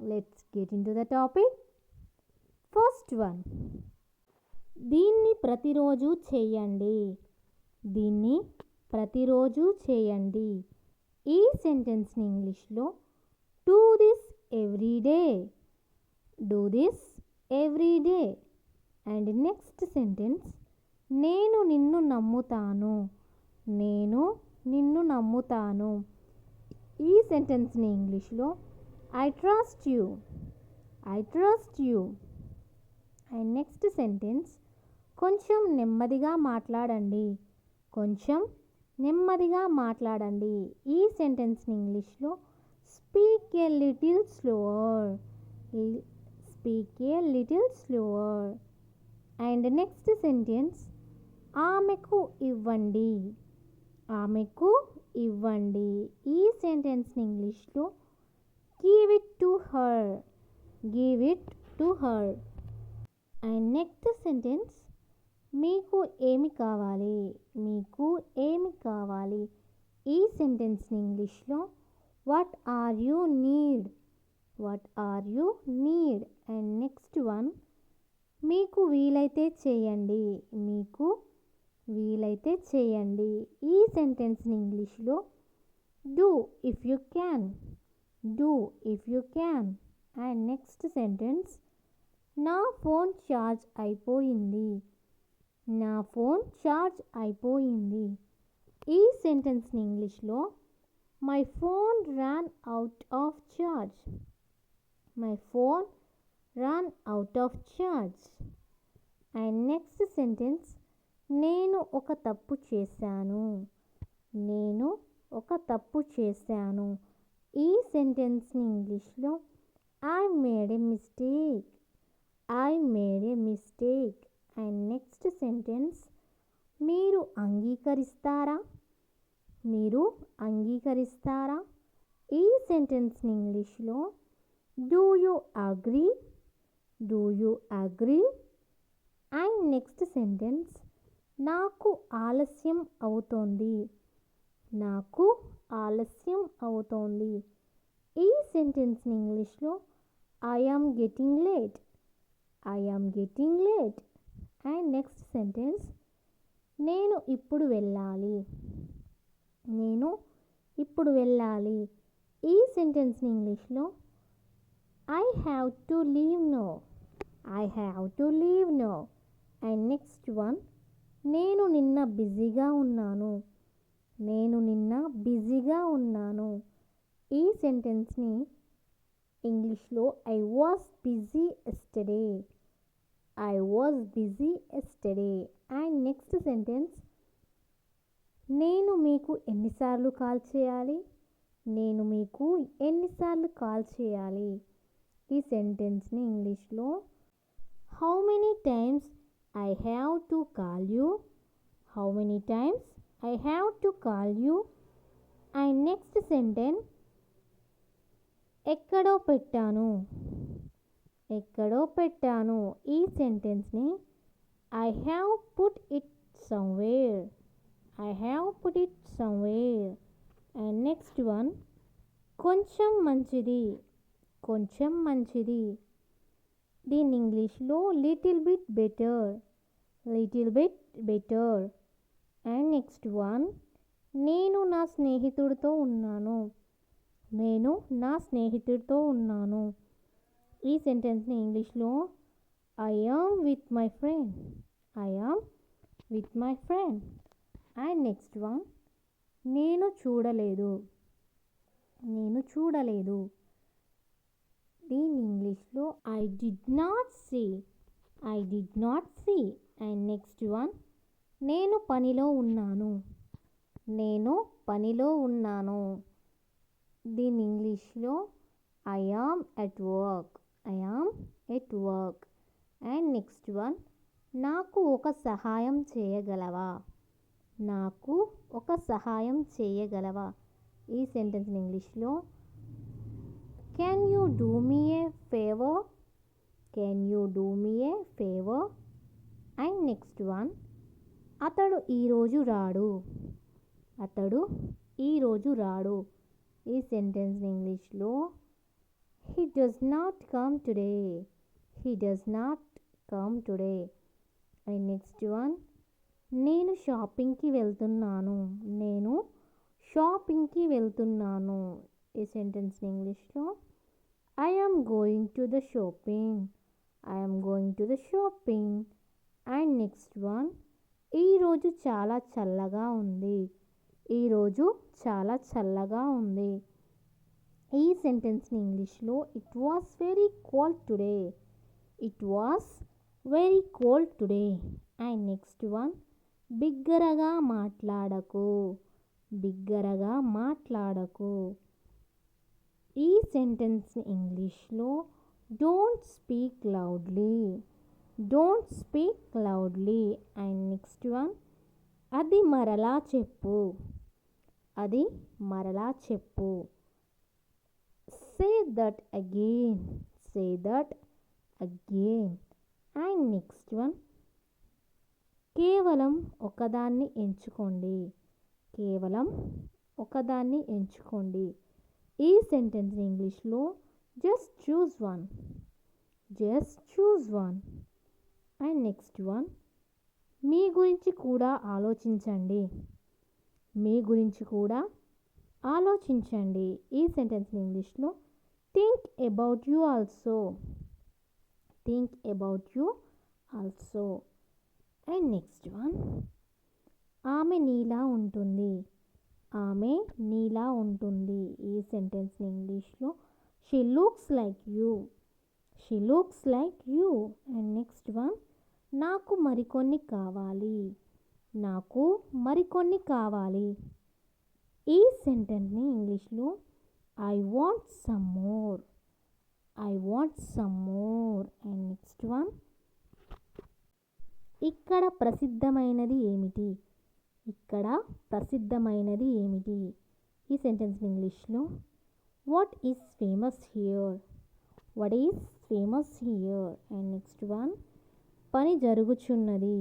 Let's get into the topic first one దీన్ని ప్రతిరోజు చేయండి. దీన్ని ప్రతిరోజు చేయండి. ఈ సెంటెన్స్ని ఇంగ్లీష్లో do this every day do this every day and next sentence నేను నిన్ను నమ్ముతాను. నేను నిన్ను నమ్ముతాను. ఈ సెంటెన్స్ని ఇంగ్లీష్లో I trust you I trust you and next sentence కొంచెం నెమ్మదిగా మాట్లాడండి. కొంచెం నెమ్మదిగా మాట్లాడండి. ఈ సెంటెన్స్ని ఇంగ్లీష్లో speak a little slower speak a little slower and next sentence ఆమెకు ఇవ్వండి. ఆమెకు ఇవ్వండి. ఈ సెంటెన్స్ని ఇంగ్లీష్లో give it to her give it to her and next sentence మీకు ఏమి కావాలి? మీకు ఏమి కావాలి? ఈ సెంటెన్స్ని ఇంగ్లీష్లో what are you need what are you need and next one మీకు వీలైతే చేయండి. మీకు వీలైతే చేయండి. ఈ సెంటెన్స్ని ఇంగ్లీష్లో do if you can do if you can and next sentence నా ఫోన్ ఛార్జ్ అయిపోయింది. నా ఫోన్ ఛార్జ్ అయిపోయింది. ఈ సెంటెన్స్ని ఇంగ్లీష్లో my phone run out of charge my phone run out of charge and next sentence నేను ఒక తప్పు చేశాను. నేను ఒక తప్పు చేశాను. ఈ సెంటెన్స్ని ఇంగ్లీష్లో I made a mistake I made a mistake and next sentence మీరు అంగీకరిస్తారా? మీరు అంగీకరిస్తారా? ఈ సెంటెన్స్ని ఇంగ్లీష్లో do you agree do you agree and next sentence నాకు ఆలస్యం అవుతోంది నాకు ఆలస్యం అవుతోంది. ఈ సెంటెన్స్ని ఇంగ్లీష్లో I getting late I getting late and next sentence నేను ఇప్పుడు వెళ్ళాలి. నేను ఇప్పుడు వెళ్ళాలి. ఈ సెంటెన్స్ని ఇంగ్లీష్లో I have to leave no I have to leave no and next one నేను నిన్న బిజీగా ఉన్నాను. నేను నిన్న బిజీగా ఉన్నాను. ఈ సెంటెన్స్ని ఇంగ్లీష్లో I was busy yesterday I was busy yesterday and next sentence నేను మీకు ఎన్నిసార్లు కాల్ చేయాలి? నేను మీకు ఎన్నిసార్లు కాల్ చేయాలి? ఈ సెంటెన్స్ని ఇంగ్లీష్లో how many times I have to call you how many times I have to call you and next sentence ఎక్కడో పెట్టాను ఎక్కడో పెట్టాను ఈ సెంటెన్స్ని I have put it somewhere I have put it somewhere and next one కొంచెం మంచిది కొంచెం మంచిది దీని ఇంగ్లీష్లో little bit better little bit better and next one నేను నా స్నేహితుడితో ఉన్నాను. నేను నా స్నేహితుడితో ఉన్నాను. ఈ సెంటెన్స్ని ఇంగ్లీష్లో I am with my friend I am with my friend and next one నేను చూడలేదు. నేను చూడలేదు. దీని ఇంగ్లీష్లో I did not see I did not see and next one నేను పనిలో ఉన్నాను. నేను పనిలో ఉన్నాను. దీని ఇంగ్లీష్లో I am at work I am at work and next one నాకు ఒక సహాయం చేయగలవా? నాకు ఒక సహాయం చేయగలవా? ఈ సెంటెన్స్ ఇంగ్లీష్లో can you do me a favour can you do me a favour and next one అతడు ఈరోజు రాడు. అతడు ఈరోజు రాడు. ఈ సెంటెన్స్ ఇంగ్లీష్లో he does not come today he does not come today and next one నేను షాపింగ్కి వెళ్తున్నాను. నేను షాపింగ్కి వెళ్తున్నాను. ఈ సెంటెన్స్ ఇంగ్లీష్లో I am going to the shopping I am going to the shopping and next one ఈరోజు చాలా చల్లగా ఉంది. ఈరోజు చాలా చల్లగా ఉంది. ఈ సెంటెన్స్ని ఇంగ్లీష్లో it was very cold today it was very cold today and next one బిగ్గరగా మాట్లాడకు బిగ్గరగా మాట్లాడకు ఈ సెంటెన్స్ని ఇంగ్లీష్లో don't speak loudly don't speak loudly and next one అది మరలా చెప్పు. అది మరలా చెప్పు. Say that again say that again and next one కేవలం ఒకదాన్ని ఎంచుకోండి. కేవలం ఒకదాన్ని ఎంచుకోండి. ఈ సెంటెన్స్ ఇంగ్లీష్లో just choose one just choose one and next one మీ గురించి కూడా ఆలోచించండి. మీ గురించి కూడా ఆలోచించండి. ఈ సెంటెన్స్ ఇంగ్లీష్లో think about you also think about you also and next one ఆమె నీలా ఉంటుంది. ఆమె నీలా ఉంటుంది. ఈ సెంటెన్స్ ఇంగ్లీష్లో she looks like you she looks like you and next one నాకు మరికొన్ని కావాలి. నాకు మరికొన్ని కావాలి. ఈ సెంటెన్స్ని ఇంగ్లీష్లో I want some more I want some more and next one ఇక్కడ ప్రసిద్ధమైనది ఏమిటి? ఇక్కడ ప్రసిద్ధమైనది ఏమిటి? ఈ సెంటెన్స్ ఇంగ్లీష్లో what is famous here what is famous here and next one పని జరుగుచున్నది.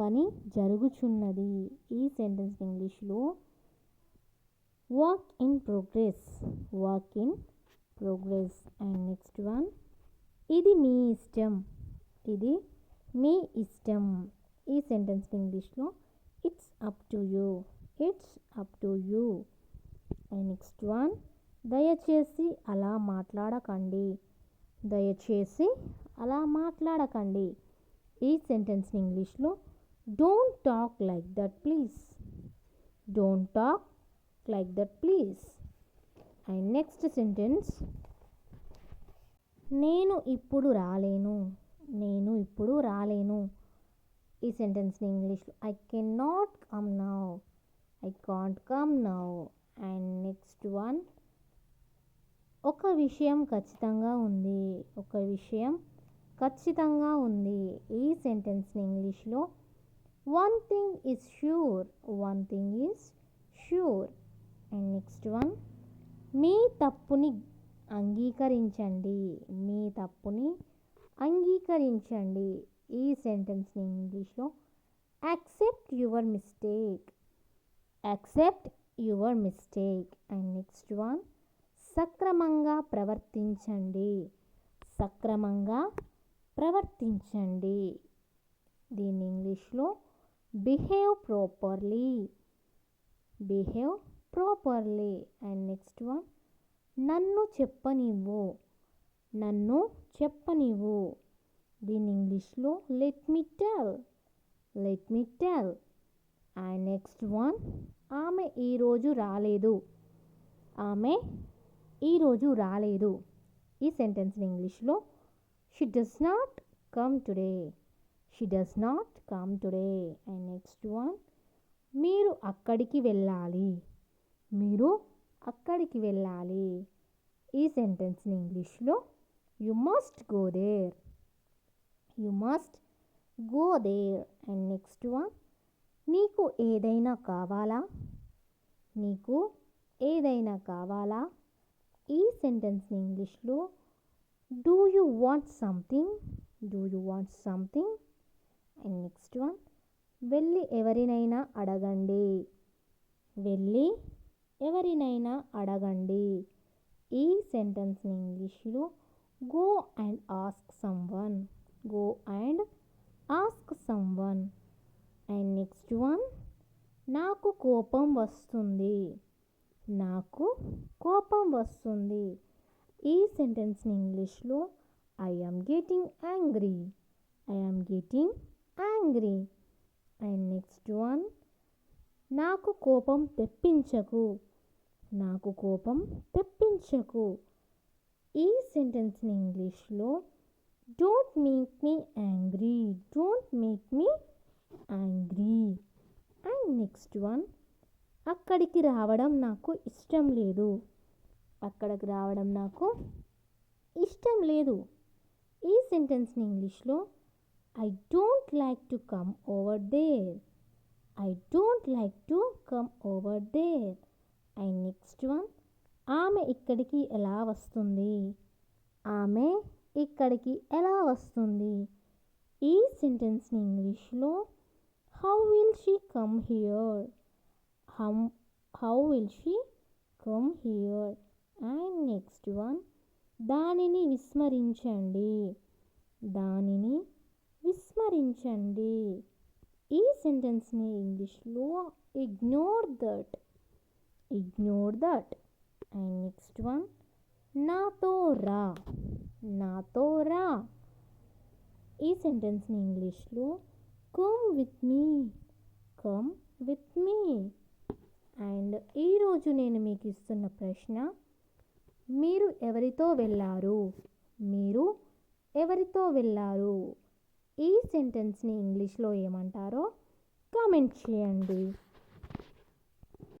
పని జరుగుచున్నది. ఈ సెంటెన్స్ ఇంగ్లీష్లో work in progress work in progress and next one ఇది మీ ఇష్టం. ఇది మీ ఇష్టం. ఈ సెంటెన్స్ ఇంగ్లీష్లో it's up to you it's up to you and next one దయచేసి అలా మాట్లాడకండి. దయచేసి అలా మాట్లాడకండి. ఈ సెంటెన్స్ని ఇంగ్లీష్లో don't talk like that please. Don't talk like that please. And next sentence. నేను ఇప్పుడు రాలేను. నేను ఇప్పుడు రాలేను. ఈ సెంటెన్స్ని ఇంగ్లీష్లో I can not come now. I can't come now. And next one. ఒక విషయం ఖచ్చితంగా ఉంది. ఒక విషయం ఖచ్చితంగా ఉంది. ఈ సెంటెన్స్ని ఇంగ్లీష్లో one thing is sure one thing is sure and next one మీ తప్పుని అంగీకరించండి మీ తప్పుని అంగీకరించండి. ఈ సెంటెన్స్ని ఇంగ్లీష్లో accept your mistake accept your mistake and next one సక్రమంగా ప్రవర్తించండి. సక్రమంగా ప్రవర్తించండి. దీన్ని ఇంగ్లీష్లో behave properly. Behave properly. And next one నన్ను చెప్పనివ్వు. నన్ను చెప్పనివ్వు. దీని ఇంగ్లీష్లో let me tell let me tell and next one ఆమె ఈరోజు రాలేదు. ఆమె ఈరోజు రాలేదు. ఈ సెంటెన్స్ని ఇంగ్లీష్లో she does not come today she does not come today and next one మీరు అక్కడికి వెళ్ళాలి. మీరు అక్కడికి వెళ్ళాలి. ఈ సెంటెన్స్ని ఇంగ్లీష్లో you must go there you must go there and next one నీకు ఏదైనా కావాలా? నీకు ఏదైనా కావాలా? ఈ సెంటెన్స్ని ఇంగ్లీష్లో do you want something do you want something and next one వెళ్ళి ఎవరినైనా అడగండి. వెళ్ళి ఎవరినైనా అడగండి. ఈ సెంటెన్స్ని ఇంగ్లీష్లో go and ask someone go and ask someone and next one నాకు కోపం వస్తుంది. నాకు కోపం వస్తుంది. ఈ సెంటెన్స్ని ఇంగ్లీష్లో I am getting angry I am getting angry and next one నాకు కోపం తెప్పించకు. నాకు కోపం తెప్పించకు. ఈ సెంటెన్స్ని ఇంగ్లీష్లో don't make me angry don't make me angry and next one అక్కడికి రావడం నాకు ఇష్టం లేదు. అక్కడికి రావడం నాకు ఇష్టం లేదు. ఈ సెంటెన్స్ని ఇంగ్లీష్లో I don't like to come over there I don't like to come over there and next one ఆమె ఇక్కడికి ఎలా వస్తుంది ఆమె ఇక్కడికి ఎలా వస్తుంది ఈ సెంటెన్స్ని ఇంగ్లీష్లో how will she come here hmm how will she come here and next one దానిని విస్మరించండి. దానిని విస్మరించండి. ఈ సెంటెన్స్ని ఇంగ్లీష్లో ignore that ignore that and next one నాతో రా. నాతో రా. ఈ సెంటెన్స్ని ఇంగ్లీష్లో come with me come with me and ఈరోజు నేను మీకు ఇస్తున్న ప్రశ్న మీరు ఎవరితో వెళ్ళారు? మీరు ఎవరితో వెళ్ళారు? ఈ సెంటెన్స్ని ఇంగ్లీష్లో ఏమంటారో కామెంట్ చేయండి.